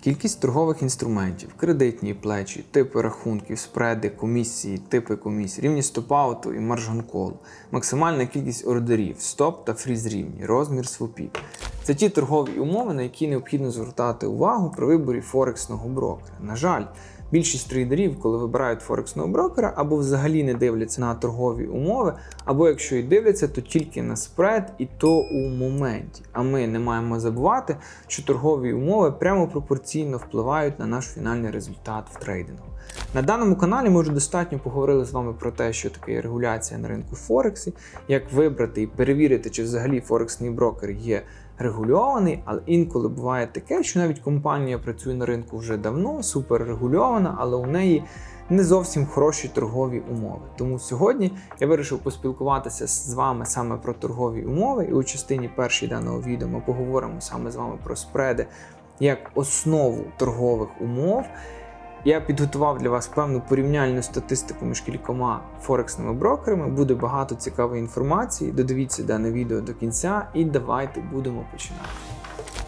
Кількість торгових інструментів, кредитні плечі, типи рахунків, спреди, комісії, типи комісій, рівні стопауту і маржин-колу, максимальна кількість ордерів, стоп та фріз рівні, розмір свопів. Це ті торгові умови, на які необхідно звертати увагу при виборі форексного брокера. На жаль, більшість трейдерів, коли вибирають форексного брокера, або взагалі не дивляться на торгові умови, або якщо і дивляться, то тільки на спред, і то у моменті. А ми не маємо забувати, що торгові умови прямо пропорційно впливають на наш фінальний результат в трейдингу. На даному каналі ми вже достатньо поговорили з вами про те, що таке регуляція на ринку Форексі, як вибрати і перевірити, чи взагалі Форексний брокер є регульований, але інколи буває таке, що навіть компанія працює на ринку вже давно, суперрегульована, але у неї не зовсім хороші торгові умови. Тому сьогодні я вирішив поспілкуватися з вами саме про торгові умови, і у частині першій даного відео ми поговоримо саме з вами про спреди як основу торгових умов. Я підготував для вас певну порівняльну статистику між кількома форексними брокерами. Буде багато цікавої інформації. Додивіться дане відео до кінця і давайте будемо починати.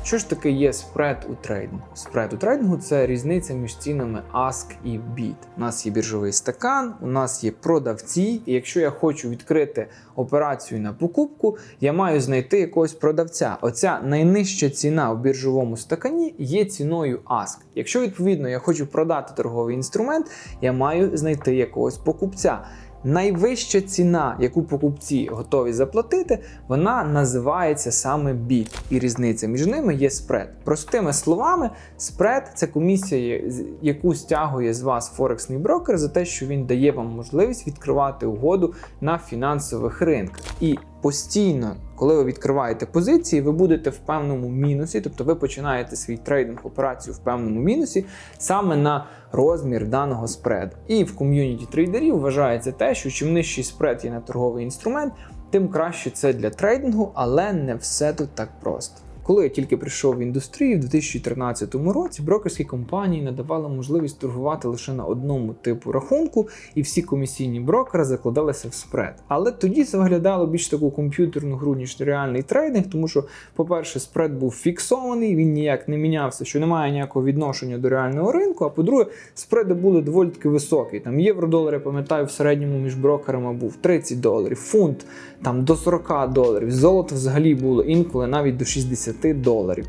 Що ж таке є спред у трейдингу? Спред у трейдингу це різниця між цінами ASK і BID. У нас є біржовий стакан, у нас є продавці, і якщо я хочу відкрити операцію на покупку, я маю знайти якогось продавця. Оця найнижча ціна в біржовому стакані є ціною ASK. Якщо відповідно я хочу продати торговий інструмент, я маю знайти якогось покупця. Найвища ціна, яку покупці готові заплатити, вона називається саме BID. І різниця між ними є спред. Простими словами, спред це комісія, яку стягує з вас Форексний брокер за те, що він дає вам можливість відкривати угоду на фінансових ринках. І постійно, коли ви відкриваєте позиції, ви будете в певному мінусі, тобто ви починаєте свій трейдинг операцію в певному мінусі саме на розмір даного спреду. І в ком'юніті трейдерів вважається те, що чим нижчий спред є на торговий інструмент, тим краще це для трейдингу, але не все тут так просто. Коли я тільки прийшов в індустрію в 2013 році, брокерські компанії надавали можливість торгувати лише на одному типу рахунку, і всі комісійні брокери закладалися в спред. Але тоді це виглядало більш таку комп'ютерну гру, ніж реальний трейдинг, тому що, по-перше, спред був фіксований, він ніяк не мінявся, що немає ніякого відношення до реального ринку. А по-друге, спреди були доволі таки високі. Там євро-долар, пам'ятаю, в середньому між брокерами був 30 доларів, фунт там до 40 доларів. Золото взагалі було інколи навіть до 60 доларів.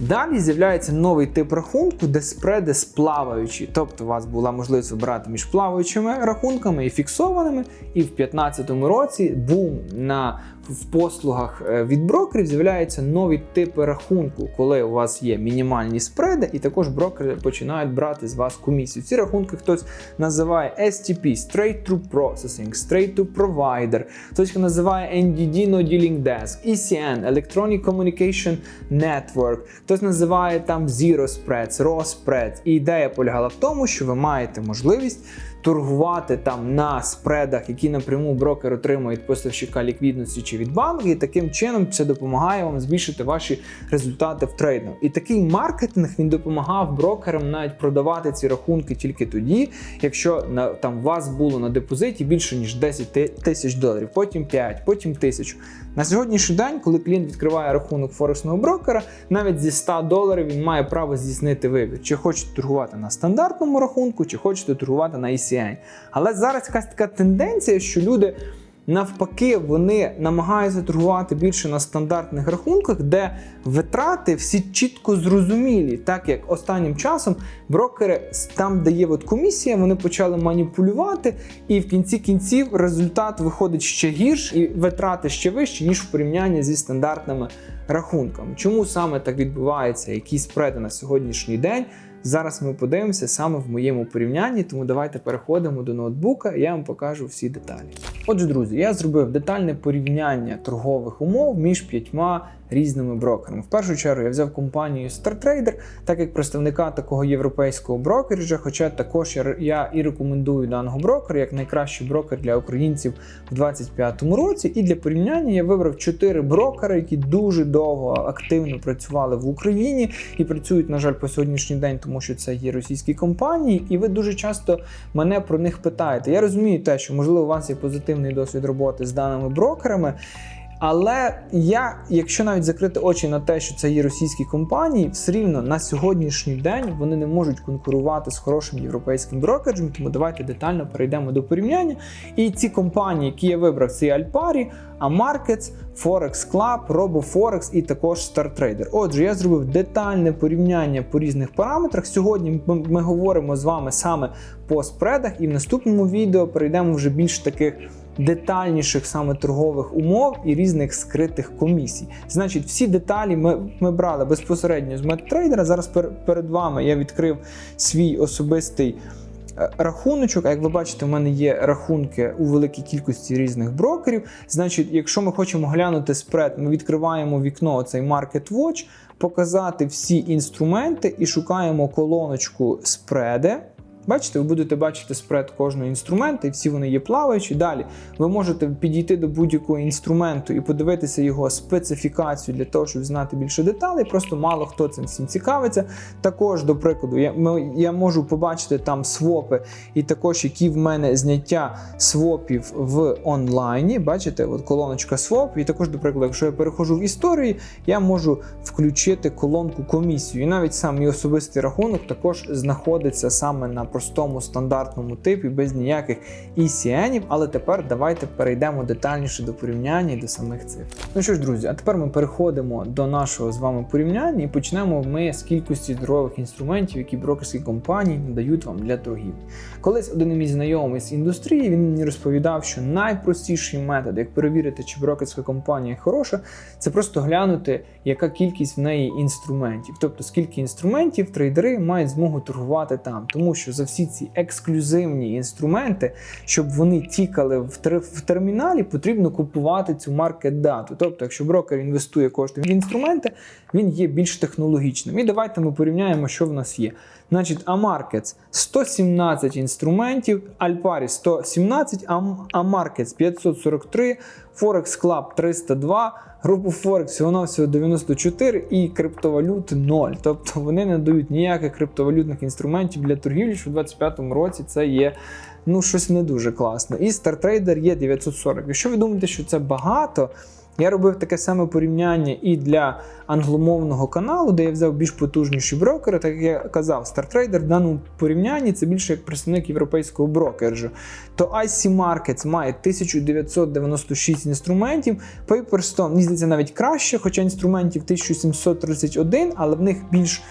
Далі з'являється новий тип рахунку, де спреди сплаваючі. Тобто у вас була можливість обирати між плаваючими рахунками і фіксованими. І в 2015 році бум на в послугах е, від брокерів з'являються нові типи рахунку, коли у вас є мінімальні спреди, і також брокери починають брати з вас комісію. Ці рахунки хтось називає STP Straight Through Processing, Straight to Provider, хтось називає NDD No Dealing Desk, ECN, Electronic Communication Network, хтось називає там Zero Spreads, Raw Spreads. І ідея полягала в тому, що ви маєте можливість торгувати там на спредах, які напряму брокер отримує від поставщика ліквідності чи від банку, і таким чином це допомагає вам збільшити ваші результати в трейдингу. І такий маркетинг він допомагав брокерам навіть продавати ці рахунки тільки тоді, якщо на там вас було на депозиті більше ніж 10 тисяч доларів, потім 5, потім 1000. На сьогоднішній день, коли клієнт відкриває рахунок форексного брокера, навіть зі 100 доларів він має право здійснити вибір, чи хочете торгувати на стандартному рахунку, чи хочете торгувати на ECN. Але зараз якась така тенденція, що люди. Навпаки, вони намагаються торгувати більше на стандартних рахунках, де витрати всі чітко зрозумілі, так як останнім часом брокери там, де є от комісія, вони почали маніпулювати, і в кінці кінців результат виходить ще гірш, і витрати ще вищі, ніж в порівнянні зі стандартними рахунками. Чому саме так відбувається? Які спреди на сьогоднішній день? Зараз ми подивимося саме в моєму порівнянні, тому давайте переходимо до ноутбука, я вам покажу всі деталі. Отже, друзі, я зробив детальне порівняння торгових умов між п'ятьма різними брокерами. В першу чергу я взяв компанію StarTrader, так як представника такого європейського брокеріджа, хоча також я і рекомендую даного брокера як найкращий брокер для українців в 2025 році. І для порівняння я вибрав чотири брокери, які дуже довго активно працювали в Україні і працюють, на жаль, по сьогоднішній день, тому що це є російські компанії, і ви дуже часто мене про них питаєте. Я розумію те, що можливо у вас є позитивний досвід роботи з даними брокерами. Але я, якщо навіть закрити очі на те, що це є російські компанії, все рівно на сьогоднішній день вони не можуть конкурувати з хорошим європейським брокерджем. Тому давайте детально перейдемо до порівняння. І ці компанії, які я вибрав, це Alpari, Amarkets, Forex Club, RoboForex і також StarTrader. Отже, я зробив детальне порівняння по різних параметрах. Сьогодні ми говоримо з вами саме по спредах, і в наступному відео перейдемо вже більш таких детальніших саме торгових умов і різних скритих комісій. Значить, всі деталі ми, ми брали безпосередньо з MetaTrader. Зараз пер, перед вами я відкрив свій особистий. е, Рахуночок, а як ви бачите, у мене є рахунки у великій кількості різних брокерів. Значить, якщо ми хочемо глянути спред, ми відкриваємо вікно, оцей Market Watch, показати всі інструменти і шукаємо колоночку спреди. Бачите, ви будете бачити спред кожного інструменту, і всі вони є плаваючі. Далі ви можете підійти до будь-якого інструменту і подивитися його специфікацію для того, щоб знати більше деталей. Просто мало хто цим всім цікавиться. Також, до прикладу, я, я можу побачити там свопи, і також які в мене зняття свопів в онлайні. Бачите, от колоночка своп. І також, до прикладу, якщо я переходжу в історії, я можу включити колонку комісію. І навіть сам мій особистий рахунок також знаходиться саме на простому стандартному типі, без ніяких ECN-ів. Але тепер давайте перейдемо детальніше до порівняння і до самих цифр. Ну що ж, друзі, а тепер ми переходимо до нашого з вами порівняння і почнемо ми з кількості здорових інструментів, які брокерські компанії надають вам для торгівлі. Колись один мій знайомий з індустрії він мені розповідав, що найпростіший метод, як перевірити, чи брокерська компанія хороша, це просто глянути, яка кількість в неї інструментів. Тобто, скільки інструментів трейдери мають змогу торгувати там. Тому що за всі ці ексклюзивні інструменти, щоб вони тікали в, тер- в терміналі, потрібно купувати цю маркет дату. Тобто, якщо брокер інвестує кошти в інструменти, він є більш технологічним. І давайте ми порівняємо, що в нас є. Значить, Amarkets 117 інструментів, Alpari 117, Am- Amarkets 543, Forex Club 302, RoboForex всього-навсього 94 і криптовалют 0. Тобто вони не дають ніяких криптовалютних інструментів для торгівлі, що в 2025 році це є ну, щось не дуже класно. І StarTrader є 940. Якщо ви думаєте, що це багато, я робив таке саме порівняння і для англомовного каналу, де я взяв більш потужніші брокери. Так як я казав, StarTrader в даному порівнянні це більше як представник європейського брокерджу. То IC Markets має 1996 інструментів, Paperstone, мені здається, навіть краще, хоча інструментів 1731, але в них більш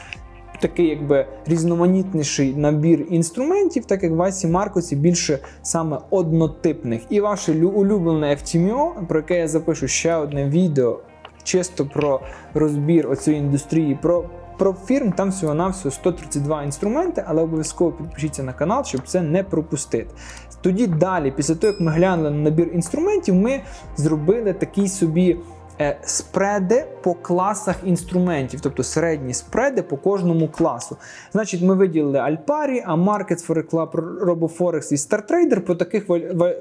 такий якби різноманітніший набір інструментів, так як в Асі Маркосі більше саме однотипних. І ваше улюблене FTMO, про яке я запишу ще одне відео, чисто про розбір оцієї індустрії, про. Про фірм там всього навсього 132 інструменти, але обов'язково підпишіться на канал, щоб це не пропустити. Тоді далі, після того, як ми глянули на набір інструментів, ми зробили такий собі спреди по класах інструментів, тобто середні спреди по кожному класу. Значить, ми виділили Alpari, Amarkets, Forex Club, RoboForex і StarTrader по таких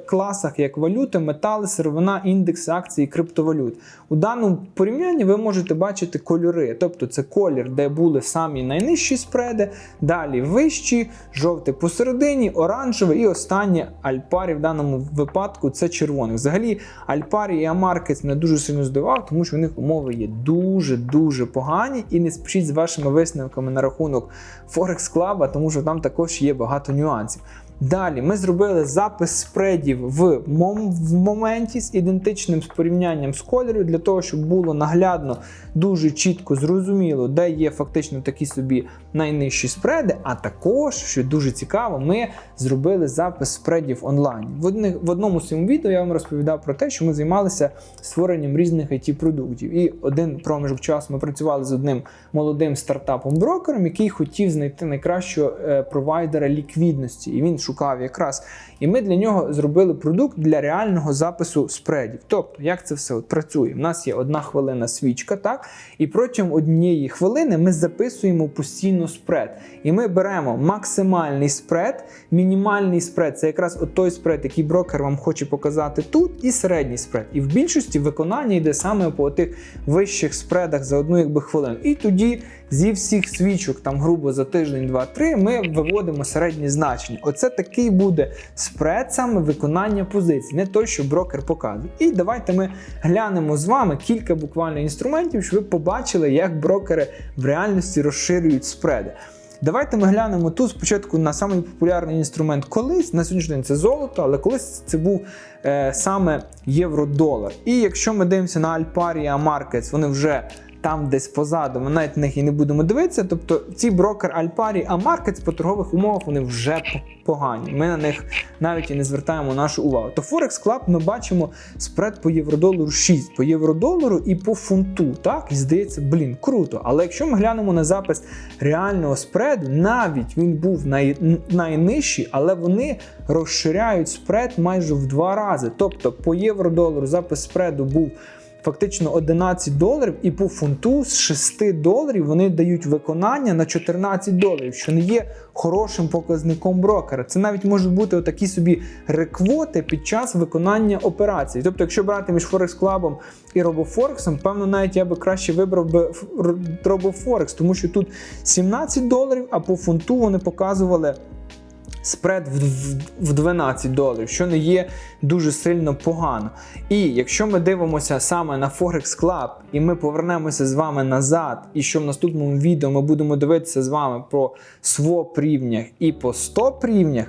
класах, як валюти, метали, сировина, індекси, акції, криптовалют. У даному порівнянні ви можете бачити кольори, тобто це колір, де були самі найнижчі спреди, далі вищі, жовтий посередині, оранжевий і останнє Alpari в даному випадку це червоний. Взагалі, Alpari і Amarkets мене дуже сильно здивував, тому що у них умови є дуже-дуже погані. І не спішіть з вашими висновками на рахунок Forex Club, тому що там також є багато нюансів. Далі ми зробили запис спредів в, мом- в моменті з ідентичним порівнянням з кольорів, для того, щоб було наглядно, дуже чітко зрозуміло, де є фактично такі собі найнижчі спреди. А також, що дуже цікаво, ми зробили запис спредів онлайн. В, одних, в одному з цьому відео я вам розповідав про те, що ми займалися створенням різних it продуктів І один проміжок часу ми працювали з одним молодим стартапом-брокером, який хотів знайти найкращого е, провайдера ліквідності. І він шукав якраз. І ми для нього зробили продукт для реального запису спредів. Тобто, як це все от працює? У нас є одна хвилина свічка, так? І протягом однієї хвилини ми записуємо постійно спред. І ми беремо максимальний спред, мінімальний спред це якраз от той спред, який брокер вам хоче показати тут, і середній спред. І в більшості виконання йде саме по тих вищих спредах за одну якби хвилину. І тоді зі всіх свічок, там грубо за тиждень, два-три, ми виводимо середні значення. Оце такий буде спред саме виконання позицій, не той, що брокер показує. І давайте ми глянемо з вами кілька буквально інструментів, щоб ви побачили, як брокери в реальності розширюють спреди. Давайте ми глянемо тут спочатку на самий популярний інструмент колись. На сьогоднішній день це золото, але колись це був е, саме євро-долар. І якщо ми дивимося на Alparia Markets, вони вже там десь позаду, ми навіть на них і не будемо дивитися. Тобто ці брокер Alpari, а Markets по торгових умовах вони вже погані. Ми на них навіть і не звертаємо нашу увагу. То Forex Club ми бачимо спред по євро-долару 6, по євро-долару і по фунту. Так, і здається, блін, круто. Але якщо ми глянемо на запис реального спреду, навіть він був най, найнижчий, але вони розширяють спред майже в два рази. Тобто по євро-долару запис спреду був фактично 11 доларів, і по фунту з 6 доларів вони дають виконання на 14 доларів, що не є хорошим показником брокера. Це навіть можуть бути отакі собі реквоти під час виконання операцій. Тобто, якщо брати між Forex Club і RoboForex, певно, навіть я би краще вибрав би RoboForex, тому що тут 17 доларів, а по фунту вони показували спред в, в, в 12 доларів, що не є дуже сильно погано. І якщо ми дивимося саме на Forex Club, і ми повернемося з вами назад, і що в наступному відео ми будемо дивитися з вами про своп рівнях і по стоп рівнях,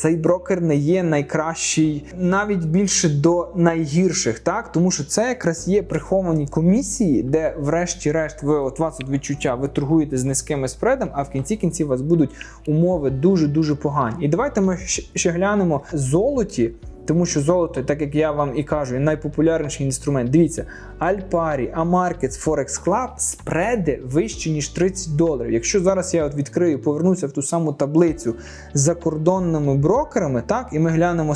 цей брокер не є найкращий, навіть більше до найгірших, так? Тому що це якраз є приховані комісії, де, врешті-решт, ви от вас от відчуття, ви торгуєте з низькими спредом, а в кінці кінці у вас будуть умови дуже-дуже погані. І давайте ми ще глянемо золоті. Тому що золото, так як я вам і кажу, найпопулярніший інструмент. Дивіться, Альпарі, Амаркетс, Форекс Club спреди вищі, ніж 30 доларів. Якщо зараз я от відкрию, повернуся в ту саму таблицю з закордонними брокерами, так, і ми глянемо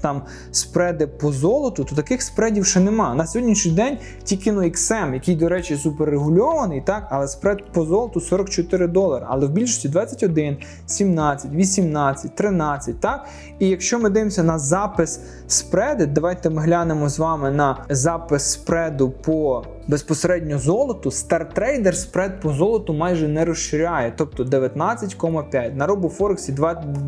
там спреди по золоту, то таких спредів ще нема. На сьогоднішній день тільки ну, XM, який, до речі, суперрегульований, так, але спред по золоту 44 долари. Але в більшості 21, 17, 18, 13, так. І якщо ми дивимося на запис спреди, давайте ми глянемо з вами на запис спреду по безпосередньо золоту. StarTrader спред по золоту майже не розширяє, тобто 19,5, на RoboForex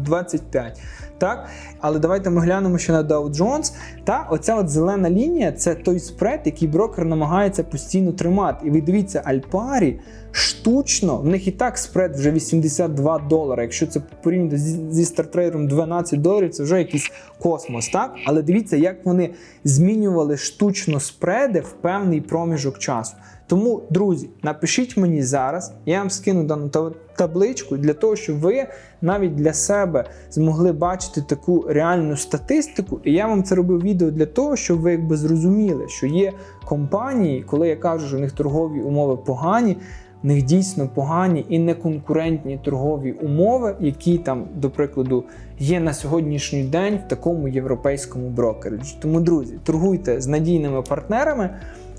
25. Так, але давайте ми глянемо ще на Dow Jones. Та оця от зелена лінія це той спред, який брокер намагається постійно тримати. І ви дивіться, Альпарі штучно, в них і так спред вже 82 долари. Якщо це порівняти зі, StarTrader 12 доларів, це вже якийсь космос, так? Але дивіться, як вони змінювали штучно спреди в певний проміжок часу. Тому, друзі, напишіть мені зараз, я вам скину дану табличку для того, щоб ви навіть для себе змогли бачити таку реальну статистику. І я вам це робив відео для того, щоб ви якби зрозуміли, що є компанії, коли я кажу, що в них торгові умови погані. Них дійсно погані і неконкурентні торгові умови, які там, до прикладу, є на сьогоднішній день в такому європейському брокериджі. Тому, друзі, торгуйте з надійними партнерами.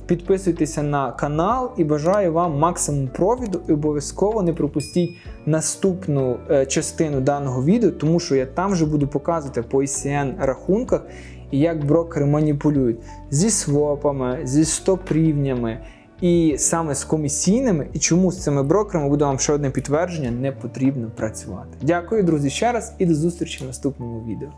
Підписуйтеся на канал і бажаю вам максимум провіду. І обов'язково не пропустіть наступну е, частину даного відео, тому що я там вже буду показувати по ICN рахунках і як брокери маніпулюють зі свопами, зі стоп-рівнями і саме з комісійними, і чому з цими брокерами буде вам ще одне підтвердження, не потрібно працювати. Дякую, друзі, ще раз і до зустрічі в наступному відео.